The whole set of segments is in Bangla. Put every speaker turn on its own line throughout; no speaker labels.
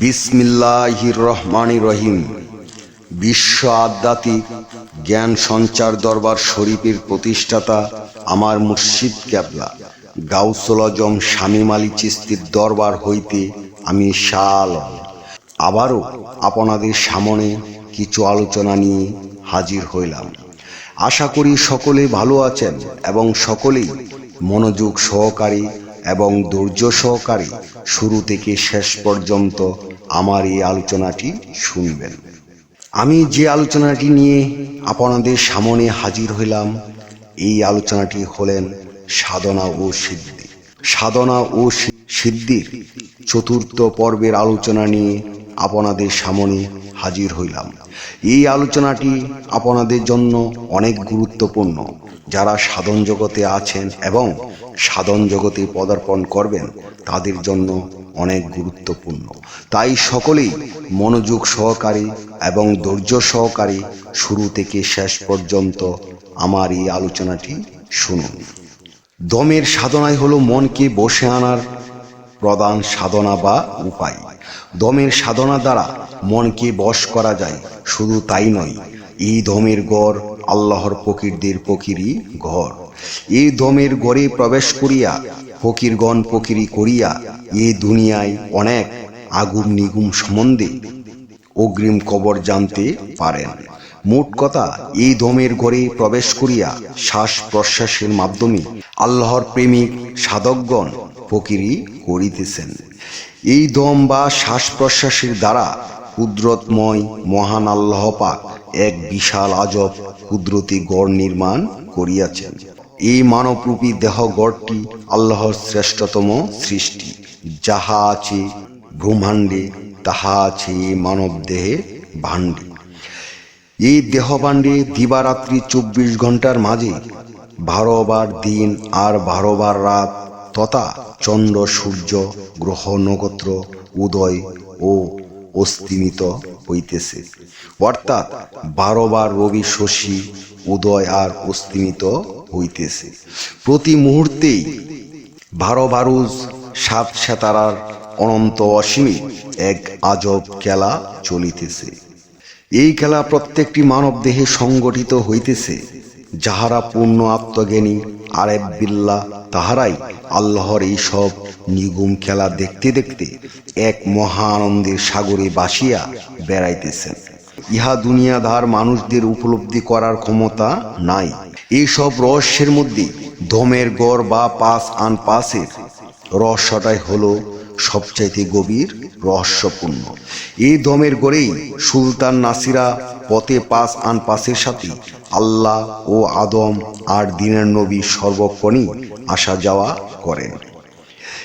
বিসমিল্লাহির রহমান রহিম। বিশ্ব আধ্যাত্মিক জ্ঞান সঞ্চার দরবার শরীফের প্রতিষ্ঠাতা আমার মুর্শিদ ক্যাবলা। গাউসুল আজম শামীম আলী চিস্তির দরবার হইতে আমি শাল আবারও আপনাদের সামনে কিছু আলোচনা নিয়ে হাজির হইলাম। আশা করি সকলে ভালো আছেন এবং সকলেই মনোযোগ সহকারী এবং ধৈর্য সহকারে শুরু থেকে শেষ পর্যন্ত আমার এই আলোচনাটি শুনবেন। আমি যে আলোচনাটি নিয়ে আপনাদের সামনে হাজির হইলাম, এই আলোচনাটি হলেন সাধনা ও সিদ্ধি। সাধনা ও সিদ্ধির চতুর্থ পর্বের আলোচনা নিয়ে আপনাদের সামনে হাজির হইলাম। এই আলোচনাটি আপনাদের জন্য অনেক গুরুত্বপূর্ণ। যারা সাধন জগতে আছেন এবং সাধন জগতে পদার্পণ করবেন, তাদের জন্য অনেক গুরুত্বপূর্ণ। তাই সকলেই মনোযোগ সহকারে এবং ধৈর্য সহকারে শুরু থেকে শেষ পর্যন্ত আমার এই আলোচনাটি শুনুন। দমের সাধনাই হলো মনকে বসে আনার প্রধান সাধনা বা উপায়। দমের সাধনা দ্বারা মনকে বশ করা যায়, শুধু তাই নয়, এই দমের গড় আল্লাহর ফকিরদের ফকিরি ঘর এই দমের গড়ে প্রবেশ করিয়া ফকিরগণ ফকিরি করিয়া এ দুনিয়ায় অনেক আগুম নিগুম সম্বন্ধে অগ্রিম খবর জানতে পারেন। মোট কথা, এই দমের ঘরে প্রবেশ করিয়া শ্বাস প্রশ্বাসের মাধ্যমে আল্লাহর প্রেমিক সাধকগণ ফকিরি করিতেছেন। এই দম বা শ্বাস প্রশ্বাসের দ্বারা কুদরতময় মহান আল্লাহ পাক এক বিশাল আজব কুদরতি গড় নির্মাণ করিয়াছেন। এই মানবরূপী দেহ গড়টি আল্লাহর শ্রেষ্ঠতম সৃষ্টি। যাহা আছে ব্রহ্মাণ্ডে, তাহা আছে মানব দেহে ভাণ্ডে। এই দেহভাণ্ডে দিবারাত্রি চব্বিশ ঘণ্টার মাঝে বারোবার দিন আর বারোবার রাত তথা চন্দ্র, সূর্য, গ্রহ, নক্ষত্র, উদয় ও অস্তিমিত হইতেছে। অর্থাৎ বারোবার রবি শশী, উদয় আর অস্তিমিত হইতেছে। প্রতি মুহূর্তেই বারো বারুজ সাত সেতারার অনন্ত অসীমে এক আজব খেলা চলিতেছে। এই খেলা প্রত্যেকটি মানব দেহে সংগঠিত হইতেছে, যাহারা পূর্ণ আত্মজ্ঞানী আরেব বিল্লা তাহারাই আল্লাহর এই সব নিগুম খেলা দেখতে দেখতে এক মহা আনন্দের সাগরে বাসিয়া বেড়াইতেছেন। ইহা দুনিয়াধার মানুষদের উপলব্ধি করার ক্ষমতা নাই। এইসব রহস্যের মধ্যে ধমের গড় বা পাস আন পাসের রহস্যটাই হলো সবচাইতে গভীর রহস্যপূর্ণ। এই দমের গড়েই সুলতান নাসিরা পথে পাস আন পাসের সাথে আল্লাহ ও আদম আর দিনের নবী সর্বক্ষণই আসা যাওয়া করেন।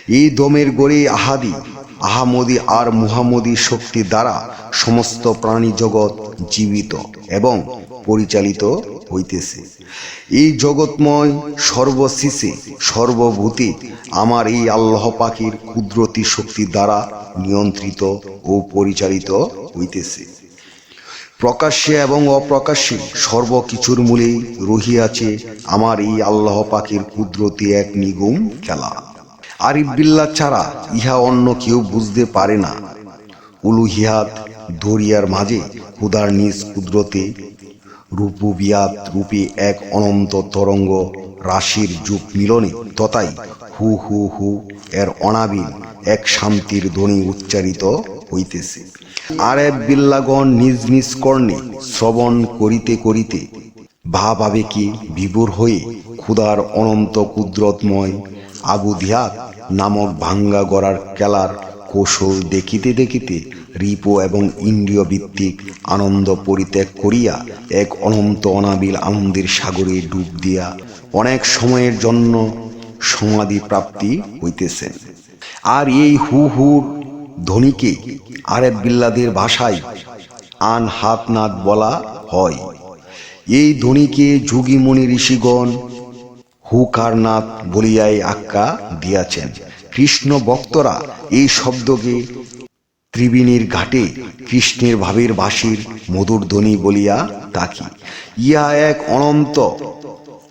এই দমের গড়ে আহাদি, আহামদি আর মুহাম্মদী শক্তি দ্বারা সমস্ত প্রাণী জগৎ জীবিত এবং পরিচালিত হইতেছে। এই জগৎময় সর্বশিষে, সর্বভূতে আমার এই আল্লাহ পাখির কুদরতি শক্তি দ্বারা নিয়ন্ত্রিত ও পরিচালিত হইতেছে। প্রকাশ্যে এবং অপ্রকাশ্যে সর্বকিছুর মূলেই রহিয়াছে আমার এই আল্লাহ পাখির কুদরতি এক নিগুম খেলা। আরিফ বিল্লা ছাড়া ইহা অন্য কেউ বুঝতে পারে না। উলুহিয়াত ধরিয়ার মাঝে খুদার নিজ কুদরতে রূপবিয়াত রূপে এক অনন্ত তরঙ্গ রাশির যুগ মিলনে, তথাই হু হু হু এর অনাবিল এক শান্তির ধ্বনি উচ্চারিত হইতেছে। আর এক বিল্লাগণ নিজ নিজ কর্ণে শ্রবণ করিতে করিতে ভাব আবেগে বিভোর হয়ে ক্ষুধার অনন্ত কুদরতময় আবুধিয়াত নামক ভাঙ্গা গড়ার খেলার কৌশল দেখিতে দেখিতে রিপো এবং ইন্দ্রিয় ভিত্তিক আনন্দ পরিত্যাগ করিয়া এক অনন্ত অনাবিল আনন্দের সাগরে ডুব দিয়া অনেক সময়ের জন্য সমাধি প্রাপ্তি হইতেছেন। আর এই হু হুর ধ্বনিকে আরেব বিল্লাদের ভাষায় আন হাত নাদ বলা হয়। এই ধ্বনিকে যোগীমণি ঋষিগণ হুকারনাথ বলিয়াই আখ্যা দিয়াছেন। কৃষ্ণ ভক্তরা এই শব্দকে ত্রিবেণীর ঘাটে কৃষ্ণের ভাবের বাসির মধুর ধ্বনি বলিয়া তাকি ইয়া এক অনন্ত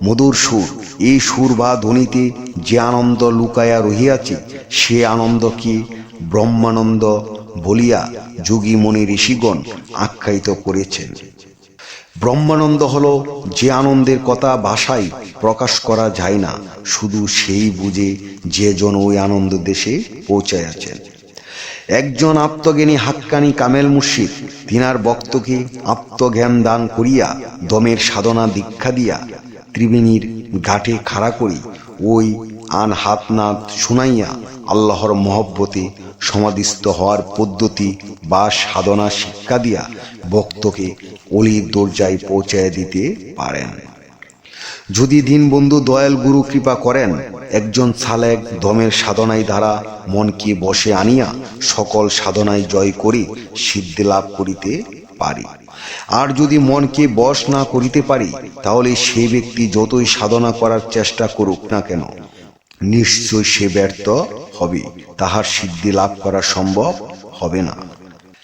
মধুর সুর। এই সুর বা ধ্বনিতে যে আনন্দ লুকায়া রহিয়াছে, সে আনন্দ কি ব্রহ্মানন্দ বলিয়া যোগী মনি ঋষিগণ আখ্যায়িত করেছেন। ব্রহ্মানন্দ হল যে আনন্দের কথা ভাষায় প্রকাশ করা যায় না, শুধু সেই বুঝে যে জন ওই আনন্দ দেশে পৌঁছায় আছেন। একজন আত্মজ্ঞানী হাক্কানি কামেল মুর্শিদ তিনার বক্তকে আত্মজ্ঞান দান করিয়া দমের সাধনা দীক্ষা দিয়া ত্রিবেণীর ঘাটে খাড়া করি, ওই আন হাত নাত শুনাইয়া আল্লাহর মহব্বতে সমাধিস্থ হওয়ার পদ্ধতি বা সাধনা শিক্ষা দিয়া ভক্তকে অলির দরজায় পৌঁছায় দিতে পারেন। যদি দীনবন্ধু দয়াল গুরু কৃপা করেন, একজন সালেক দমের সাধনায় দ্বারা মনকে বসে আনিয়া সকল সাধনায় জয় করে, সিদ্ধি লাভ করিতে পারি। আর যদি মনকে বশ না করিতে পারি, তাহলে সেই ব্যক্তি যতই সাধনা করার চেষ্টা করুক না কেন নিশ্চয় সে ব্যর্থ হবে। তাহার সিদ্ধি লাভ করা সম্ভব হবে না।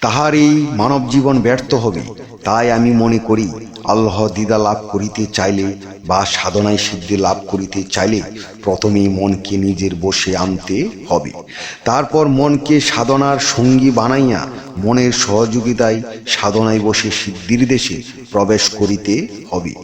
তাহার এই মানব জীবন ব্যর্থ হবে, তাই আমি মনে করি, আল্লাহ দিদা লাভ করিতে চাইলে বা সাধনায় সিদ্ধি লাভ করিতে চাইলে প্রথমেই মনকে নিজের বসে আনতে হবে। তারপর মনকে সাধনার সঙ্গী বানাইয়া মনের সহযোগিতায় সাধনায় বসে সিদ্ধির দেশে প্রবেশ করিতে হবে।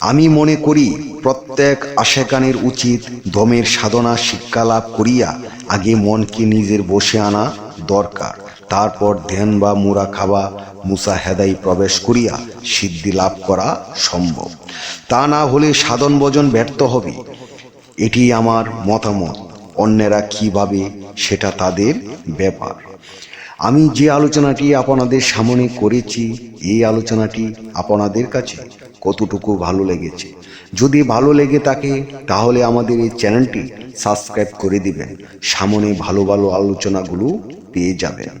আমি মনে করি প্রত্যেক আশেকানের উচিত দমের সাধনা, শিক্ষা লাভ করিয়া আগে মনকে নিজের বসে আনা দরকার। তারপর ধ্যান বা মুরা খাওয়া মুসাহেদাই প্রবেশ করিয়া সিদ্ধি লাভ করা সম্ভব। তা না হলে সাধন ভজন ব্যর্থ হবে। এটি আমার মতামত। অন্যেরা কীভাবে, সেটা তাদের ব্যাপার। আমি যে আলোচনাটি আপনাদের সামনে করেছি, এই আলোচনাটি আপনাদের কাছে কতটুকু ভালো লেগেছে। যদি ভালো লেগে থাকে, তাহলে আমাদের এই চ্যানেলটি সাবস্ক্রাইব করে দিবেন। সামনে ভালো ভালো আলোচনাগুলো পেয়ে যাবেন।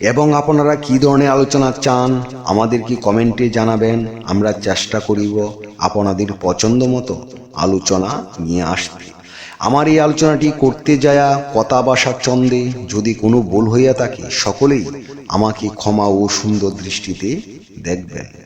এবং আপনারা কি ধরনের আলোচনা চান আমাদেরকে কমেন্টে জানাবেন, আমরা চেষ্টা করিব আপনাদের পছন্দ মতো আলোচনা নিয়ে আসতে। আমার এই আলোচনাটি করতে যায়া কথা বাসা চন্দে, যদি কোনো ভুল হইয়া থাকে, সকলেই আমাকে ক্ষমা ও সুন্দর দৃষ্টিতে দেখবেন।